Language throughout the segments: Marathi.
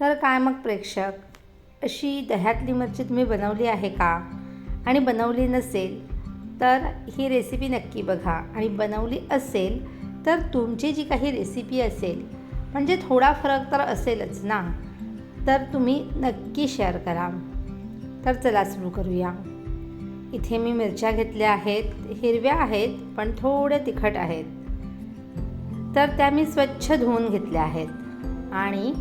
तर काय मग प्रेक्षक? अशी दह्यातली मिरची तुम्ही बनवली आहे का? आणि बनवली नसेल तर ही रेसिपी नक्की बघा. आणि बनवली असेल तर तुमची जी काही रेसिपी असेल म्हणजे थोडा फरक तर असेलच ना? तर तुम्ही नक्की शेअर करा. तर चला सुरू करूया. इथे मी मिरच्या घेतल्या आहेत. हिरव्या आहेत पण थोड्या तिखट आहेत. तर त्या मी स्वच्छ धुवून घेतल्या आहेत. आणि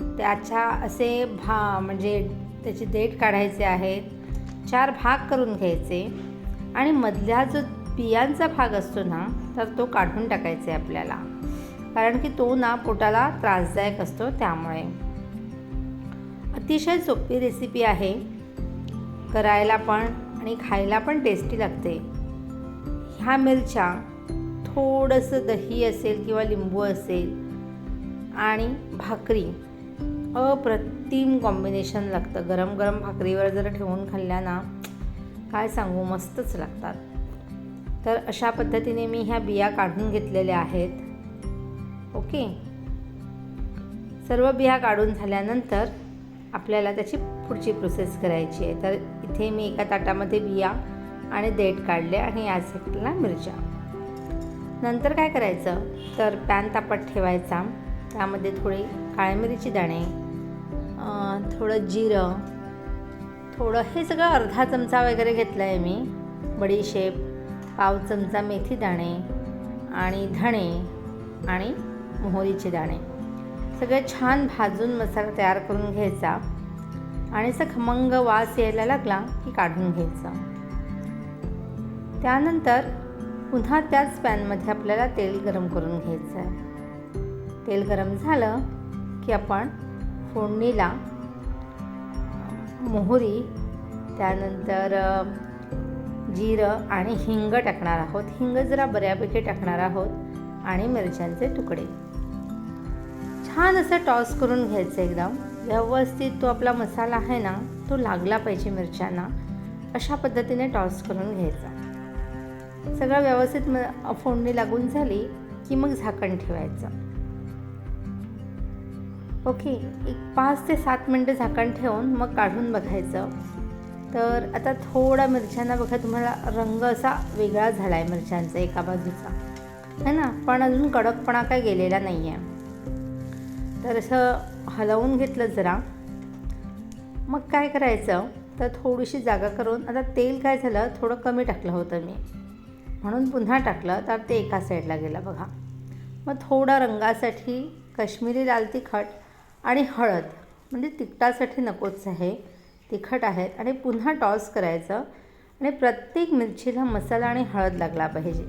त्याच्या असे भा म्हणजे त्याचे देठ काढायचे आहेत चार भाग करून घ्यायचे. आणि मधल्या जो बियांचा भाग असतो ना तर तो काढून टाकायचा आहे आपल्याला. कारण की तो ना पोटाला त्रासदायक असतो त्यामुळे. अतिशय सोपी रेसिपी आहे. करायला पण आणि खायला पण टेस्टी लागते. ह्या मिरच्या थोडंसं दही असेल किंवा लिंबू असेल आणि भाकरी अप्रतिम कॉम्बिनेशन लागतं. गरम गरम भाकरीवर जर ठेवून खाल्ल्या ना काय सांगू मस्तच लागतात. तर अशा पद्धतीने मी ह्या बिया काढून घेतलेल्या आहेत. ओके? सर्व बिया काढून झाल्यानंतर आपल्याला त्याची पुढची प्रोसेस करायची आहे. तर इथे मी एका ताटामध्ये बिया आणि देठ काढले आणि या साईडला मिरच्या. नंतर काय करायचं? तर पॅन तापत ठेवायचा. त्यामध्ये थोडी काळ्या मिरीची दाणे थोडं जिरं थोडं हे सगळं अर्धा चमचा वगैरे घेतलं आहे मी बडीशेप पाव चमचा मेथी दाणे आणि धणे आणि मोहरीचे दाणे. सगळे छान भाजून मसाला तयार करून घ्यायचा. आणि असं खमंग वास यायला लागला की काढून घ्यायचा. त्यानंतर पुन्हा त्याच पॅनमध्ये आपल्याला तेल गरम करून घ्यायचं आहे तेल गरम झालं की आपण फोडणीला मोहरी त्यानंतर जिरं आणि हिंग टाकणार आहोत. हिंग जरा बऱ्यापैकी टाकणार आहोत आणि मिरच्यांचे तुकडे. छान असं टॉस करून घ्यायचं एकदम. व्यवस्थित तो आपला मसाला आहे ना तो लागला पाहिजे मिरच्यांना. अशा पद्धतीने टॉस करून घ्यायचा. सगळं व्यवस्थित म फोडणी लागून झाली की मग झाकण ठेवायचं. ओके एक पाच ते सात मिनटं झाकण ठेवून मग काढून बघायचं. तर आता थोडा मिरच्यांना बघा तुम्हाला रंग असा वेगळा झाला आहे मिरच्यांचा एका बाजूचा. है ना? पण अजून कडकपणा काय गेलेला नाही आहे तर असं हलवून घेतलं जरा. मग काय करायचं? तर थोडीशी जागा करून आता तेल काय झालं? थोडं कमी टाकलं होतं मी. म्हणून पुन्हा टाकलं तर ते एका साईडला गेलं बघा. मग थोडा रंगासाठी कश्मीरी लाल तिखट आणि हळद. म्हणजे तिखटासाठी नकोच आहे तिखट आहेत. आणि पुन्हा टॉस करायचं. आणि प्रत्येक मिरचीला मसाला आणि हळद लागला पाहिजे.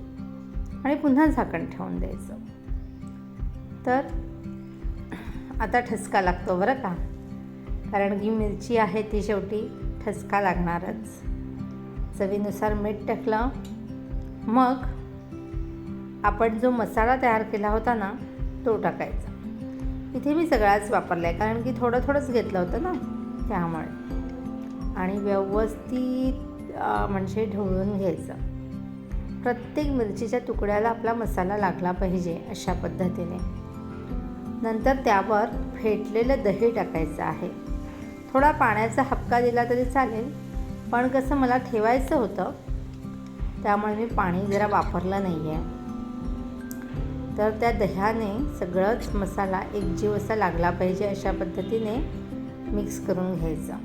आणि पुन्हा झाकण ठेवून द्यायचं. तर आता ठसका लागतो बरं का? कारण की मिरची आहे ती शेवटी ठसका लागणारच. चवीनुसार मीठ टाकलं. मग आपण जो मसाला तयार केला होता ना तो टाकायचा. इथे मी सगळाच वापरला आहे कारण की थोडं थोडंच घेतलं होतं ना त्यामुळे. आणि व्यवस्थित म्हणजे ढवळून घ्यायचं. प्रत्येक मिरचीच्या तुकड्याला आपला मसाला लागला पाहिजे अशा पद्धतीने. नंतर त्यावर फेटलेलं दही टाकायचं आहे. थोडा पाण्याचा हपका दिला तरी चालेल पण कसं मला ठेवायचं होतं त्यामुळे मी पाणी जरा वापरलं नाही आहे तर त्या दह्याने सगळंच मसाला एकजीव असा लागला पाहिजे अशा पद्धतीने मिक्स करून घ्यायचा.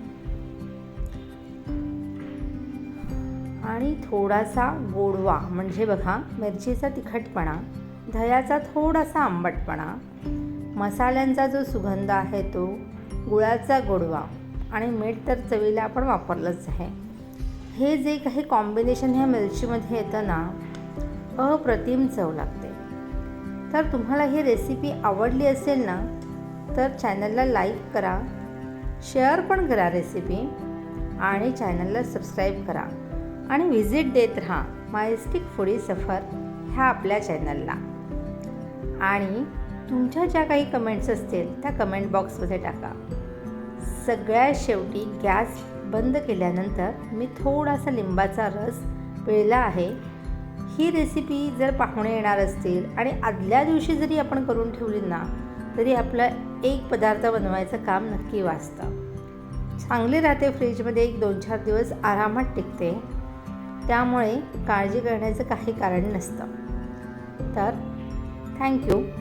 आणि थोडासा गोडवा म्हणजे बघा मिरचीचा तिखटपणा दह्याचा थोडासा आंबटपणा मसाल्यांचा जो सुगंध आहे तो गुळाचा गोडवा आणि मीठ तर चवीला आपण वापरलंच आहे. हे जे काही कॉम्बिनेशन ह्या मिरचीमध्ये येतं ना अप्रतिम चव लागते. तर तुम्हाला ही रेसिपी आवडली असेल ना तर चॅनलला लाईक करा शेअर पण करा रेसिपी आणि चॅनलला सबस्क्राईब करा. आणि व्हिजिट देत राहा मायस्टिक फुडी सफर ह्या आपल्या चॅनलला आणि तुमच्या ज्या काही कमेंट्स असतील त्या कमेंट बॉक्समध्ये टाका. सगळ्यात शेवटी गॅस बंद केल्यानंतर मी थोडासा लिंबाचा रस पिळला आहे. ही रेसिपी जर पाहुणे येणार असतील आणि आदल्या दिवशी जरी आपण करून ठेवली ना तरी आपलं एक पदार्थ बनवायचं काम नक्की वाचतं. चांगली राहते फ्रीजमध्ये एक दोन चार दिवस आरामात टिकते. त्यामुळे काळजी करण्याचं काही कारण नसतं. तर थँक्यू